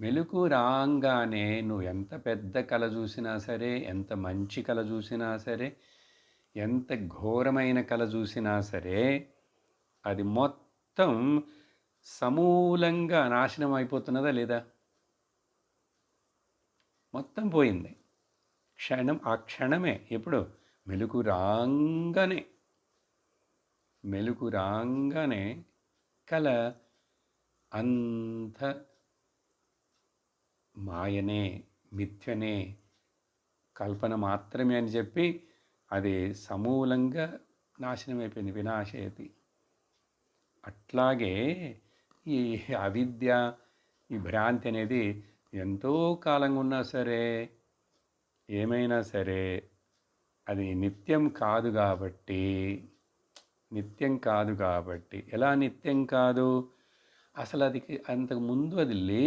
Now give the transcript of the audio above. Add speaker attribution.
Speaker 1: మెలకు రాంగానే నువ్వు ఎంత పెద్ద కళ చూసినా సరే ఎంత మంచి కళ చూసినా సరే ఎంత ఘోరమైన కళ చూసినా సరే అది మొత్తం సమూలంగా నాశనం అయిపోతున్నదా లేదా? మొత్తం పోయింది. క్షణం ఆ క్షణమే ఎప్పుడు? మెలుకు రాగానే మెలుకు రాగానే కళ అంత మాయనే మిథ్యనే కల్పన మాత్రమే అని చెప్పి అది సమూలంగా నాశనం అయిపోయింది వినాశయతి. అట్లాగే ఈ అవిద్య ఈ భ్రాంతి అనేది ఎంతో కాలంగా ఉన్నా సరే ఏమైనా సరే అది నిత్యం కాదు కాబట్టి నిత్యం కాదు కాబట్టి. ఎలా నిత్యం కాదు? అసలు అది అంతకు ముందు అది లే